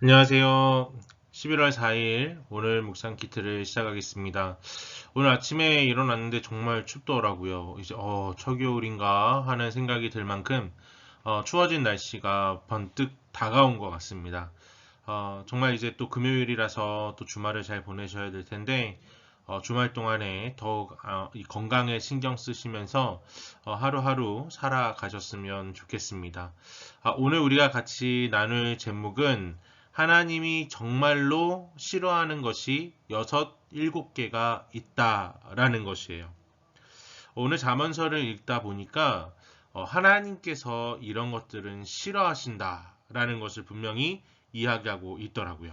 안녕하세요. 11월 4일 오늘 묵상 키트를 시작하겠습니다. 오늘 아침에 일어났는데 정말 춥더라고요. 이제 어, 초겨울인가 하는 생각이 들 만큼 어, 추워진 날씨가 번뜩 다가온 것 같습니다. 어, 정말 이제 또 금요일이라서 또 주말을 잘 보내셔야 될 텐데 어, 주말 동안에 더욱 어, 이 건강에 신경 쓰시면서 어, 하루하루 살아가셨으면 좋겠습니다. 아, 오늘 우리가 같이 나눌 제목은 하나님이 정말로 싫어하는 것이 여섯, 일곱 개가 있다라는 것이에요. 오늘 잠언서를 읽다 보니까 어, 하나님께서 이런 것들은 싫어하신다라는 것을 분명히 이야기하고 있더라고요.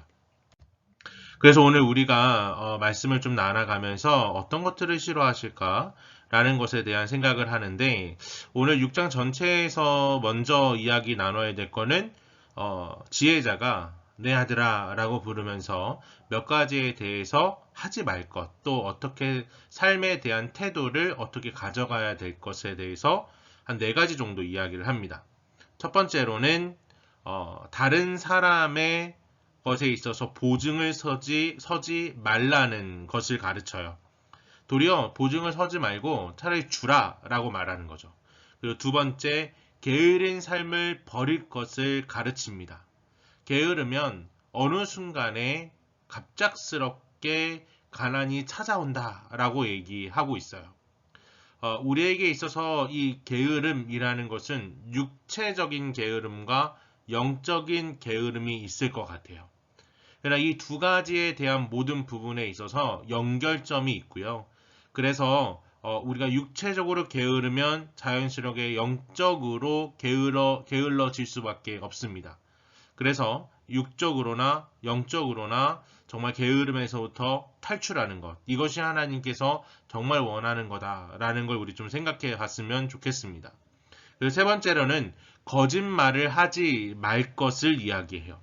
그래서 오늘 우리가 어, 말씀을 좀 나눠가면서 어떤 것들을 싫어하실까 라는 것에 대한 생각을 하는데 오늘 6장 전체에서 먼저 이야기 나눠야 될 거는 어, 지혜자가 내 아들아 라고 부르면서 몇 가지에 대해서 하지 말 것, 또 어떻게 삶에 대한 태도를 어떻게 가져가야 될 것에 대해서 한 네 가지 정도 이야기를 합니다. 첫 번째로는 어, 다른 사람의 것에 있어서 보증을 서지, 서지 말라는 것을 가르쳐요. 도리어 보증을 서지 말고 차라리 주라 라고 말하는 거죠. 그리고 두 번째, 게으른 삶을 버릴 것을 가르칩니다. 게으르면 어느 순간에 갑작스럽게 가난이 찾아온다 라고 얘기하고 있어요. 어, 우리에게 있어서 이 게으름이라는 것은 육체적인 게으름과 영적인 게으름이 있을 것 같아요. 그러나 이 두 가지에 대한 모든 부분에 있어서 연결점이 있고요. 그래서 어, 우리가 육체적으로 게으르면 자연스럽게 영적으로 게을러, 게을러질 수밖에 없습니다. 그래서 육적으로나 영적으로나 정말 게으름에서부터 탈출하는 것. 이것이 하나님께서 정말 원하는 거다라는 걸 우리 좀 생각해 봤으면 좋겠습니다. 그리고 세 번째로는 거짓말을 하지 말 것을 이야기해요.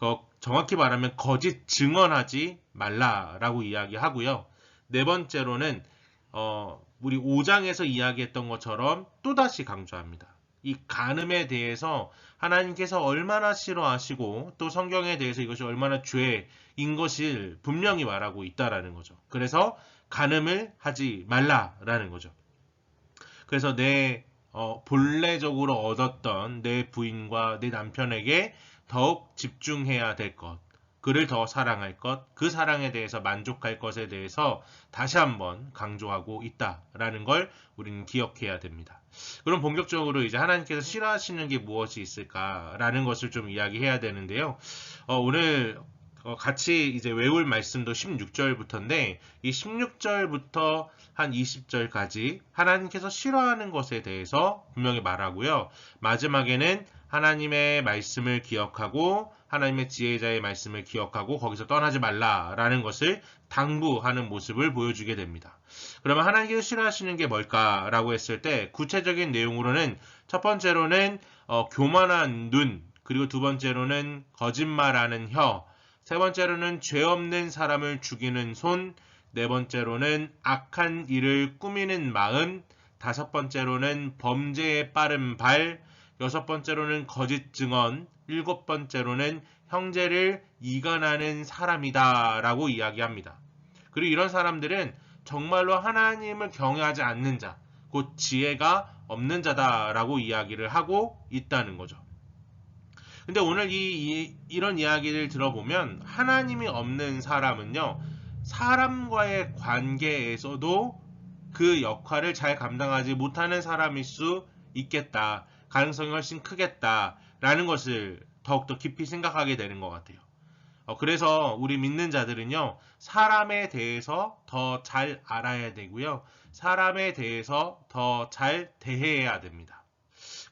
어, 정확히 말하면 거짓 증언하지 말라라고 이야기하고요. 네 번째로는 어, 우리 5장에서 이야기했던 것처럼 또다시 강조합니다. 이 간음에 대해서 하나님께서 얼마나 싫어하시고 또 성경에 대해서 이것이 얼마나 죄인 것을 분명히 말하고 있다라는 거죠. 그래서 간음을 하지 말라라는 거죠. 그래서 내 어, 본래적으로 얻었던 내 부인과 내 남편에게 더욱 집중해야 될 것, 그를 더 사랑할 것, 그 사랑에 대해서 만족할 것에 대해서 다시 한번 강조하고 있다라는 걸 우리는 기억해야 됩니다. 그럼 본격적으로 이제 하나님께서 싫어하시는 게 무엇이 있을까라는 것을 좀 이야기해야 되는데요. 어, 오늘 어, 같이 이제 외울 말씀도 16절부터인데 이 16절부터 한 20절까지 하나님께서 싫어하는 것에 대해서 분명히 말하고요. 마지막에는 하나님의 말씀을 기억하고 하나님의 지혜자의 말씀을 기억하고 거기서 떠나지 말라라는 것을 당부하는 모습을 보여주게 됩니다. 그러면 하나님께서 싫어하시는 게 뭘까라고 했을 때 구체적인 내용으로는 첫 번째로는 어, 교만한 눈 그리고 두 번째로는 거짓말하는 혀, 세 번째로는 죄 없는 사람을 죽이는 손, 네 번째로는 악한 일을 꾸미는 마음, 다섯 번째로는 범죄에 빠른 발, 여섯 번째로는 거짓 증언, 일곱 번째로는 형제를 이간하는 사람이다 라고 이야기합니다. 그리고 이런 사람들은 정말로 하나님을 경외하지 않는 자, 곧 지혜가 없는 자다 라고 이야기를 하고 있다는 거죠. 근데 오늘 이, 이, 런 이야기를 들어보면 하나님이 없는 사람은요, 사람과의 관계에서도 그 역할을 잘 감당하지 못하는 사람일 수 있겠다. 가능성이 훨씬 크겠다라는 것을 더욱더 깊이 생각하게 되는 것 같아요. 어, 그래서 우리 믿는 자들은요, 사람에 대해서 더 잘 알아야 되고요, 사람에 대해서 더 잘 대해야 됩니다.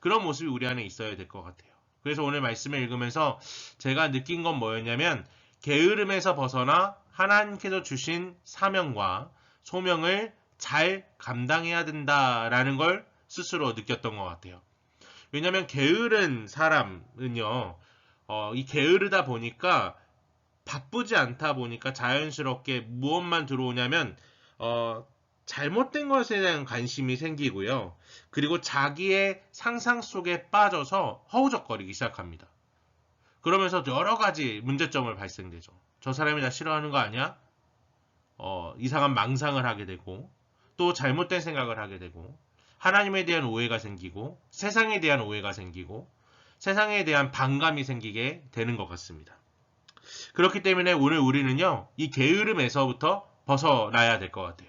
그런 모습이 우리 안에 있어야 될 것 같아요. 그래서 오늘 말씀을 읽으면서 제가 느낀 건 뭐였냐면, 게으름에서 벗어나 하나님께서 주신 사명과 소명을 잘 감당해야 된다라는 걸 스스로 느꼈던 것 같아요. 왜냐하면 게으른 사람은요, 어, 이 게으르다 보니까 바쁘지 않다 보니까 자연스럽게 무엇만 들어오냐면 어, 잘못된 것에 대한 관심이 생기고요. 그리고 자기의 상상 속에 빠져서 허우적거리기 시작합니다. 그러면서 여러 가지 문제점을 발생되죠. 저 사람이 나 싫어하는 거 아니야? 어, 이상한 망상을 하게 되고 또 잘못된 생각을 하게 되고 하나님에 대한 오해가 생기고 세상에 대한 오해가 생기고 세상에 대한 반감이 생기게 되는 것 같습니다. 그렇기 때문에 오늘 우리는요, 이 게으름에서부터 벗어나야 될 것 같아요.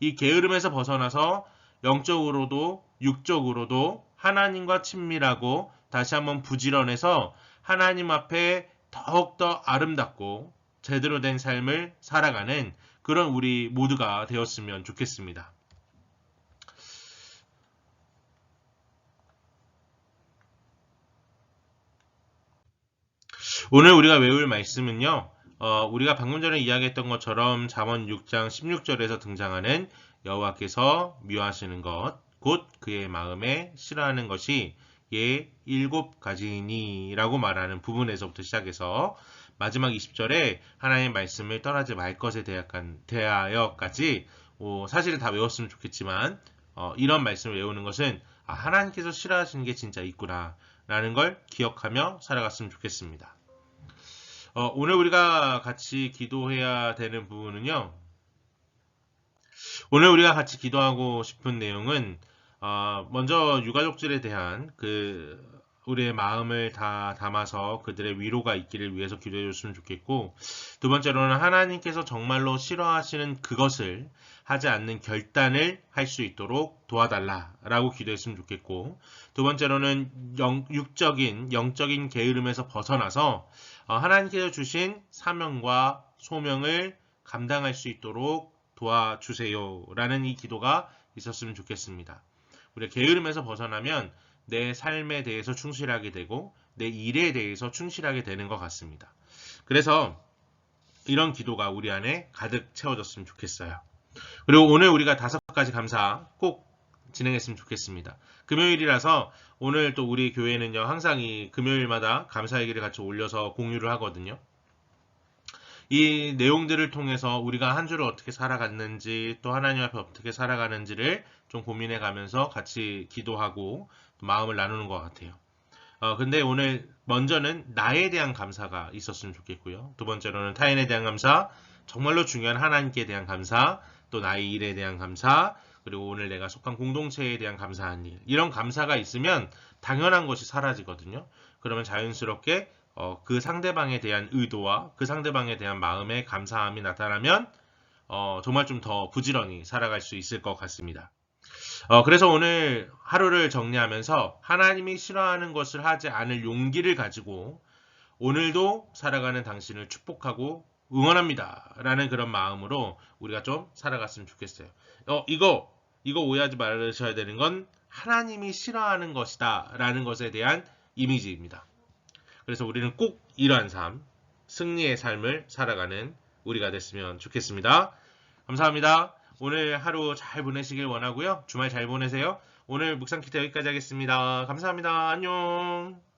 이 게으름에서 벗어나서 영적으로도 육적으로도 하나님과 친밀하고 다시 한번 부지런해서 하나님 앞에 더욱더 아름답고 제대로 된 삶을 살아가는 그런 우리 모두가 되었으면 좋겠습니다. 오늘 우리가 외울 말씀은요. 어, 우리가 방금 전에 이야기했던 것처럼 잠언 6장 16절에서 등장하는 여호와께서 미워하시는 것, 곧 그의 마음에 싫어하는 것이 예 일곱 가지니라고 말하는 부분에서부터 시작해서 마지막 20절에 하나님의 말씀을 떠나지 말 것에 대하여까지 어, 사실은 다 외웠으면 좋겠지만 어, 이런 말씀을 외우는 것은 아, 하나님께서 싫어하시는 게 진짜 있구나 라는 걸 기억하며 살아갔으면 좋겠습니다. 어, 오늘 우리가 같이 기도해야 되는 부분은요. 오늘 우리가 같이 기도하고 싶은 내용은 어, 먼저 유가족들에 대한 그 우리의 마음을 다 담아서 그들의 위로가 있기를 위해서 기도해 줬으면 좋겠고 두 번째로는 하나님께서 정말로 싫어하시는 그것을 하지 않는 결단을 할 수 있도록 도와달라라고 기도했으면 좋겠고 두 번째로는 영, 육적인 영적인 게으름에서 벗어나서 어, 하나님께서 주신 사명과 소명을 감당할 수 있도록 도와주세요 라는 이 기도가 있었으면 좋겠습니다. 우리가 게으름에서 벗어나면 내 삶에 대해서 충실하게 되고 내 일에 대해서 충실하게 되는 것 같습니다. 그래서 이런 기도가 우리 안에 가득 채워졌으면 좋겠어요. 그리고 오늘 우리가 다섯 가지 감사 꼭 진행했으면 좋겠습니다. 금요일이라서 오늘 또 우리 교회는요, 항상 이 금요일마다 감사 얘기를 같이 올려서 공유를 하거든요. 이 내용들을 통해서 우리가 한 주를 어떻게 살아갔는지 또 하나님 앞에 어떻게 살아가는지를 좀 고민해 가면서 같이 기도하고 마음을 나누는 것 같아요. 어, 근데 오늘 먼저는 나에 대한 감사가 있었으면 좋겠고요. 두 번째로는 타인에 대한 감사, 정말로 중요한 하나님께 대한 감사, 또 나의 일에 대한 감사, 그리고 오늘 내가 속한 공동체에 대한 감사한 일. 이런 감사가 있으면 당연한 것이 사라지거든요. 그러면 자연스럽게 어, 그 상대방에 대한 의도와 그 상대방에 대한 마음의 감사함이 나타나면 어, 정말 좀 더 부지런히 살아갈 수 있을 것 같습니다. 어, 그래서 오늘 하루를 정리하면서 하나님이 싫어하는 것을 하지 않을 용기를 가지고 오늘도 살아가는 당신을 축복하고 응원합니다. 라는 그런 마음으로 우리가 좀 살아갔으면 좋겠어요. 어, 이거, 이거 오해하지 말으셔야 되는 건 하나님이 싫어하는 것이다. 라는 것에 대한 이미지입니다. 그래서 우리는 꼭 이러한 삶, 승리의 삶을 살아가는 우리가 됐으면 좋겠습니다. 감사합니다. 오늘 하루 잘 보내시길 원하고요. 주말 잘 보내세요. 오늘 묵상 키트 여기까지 하겠습니다. 감사합니다. 안녕.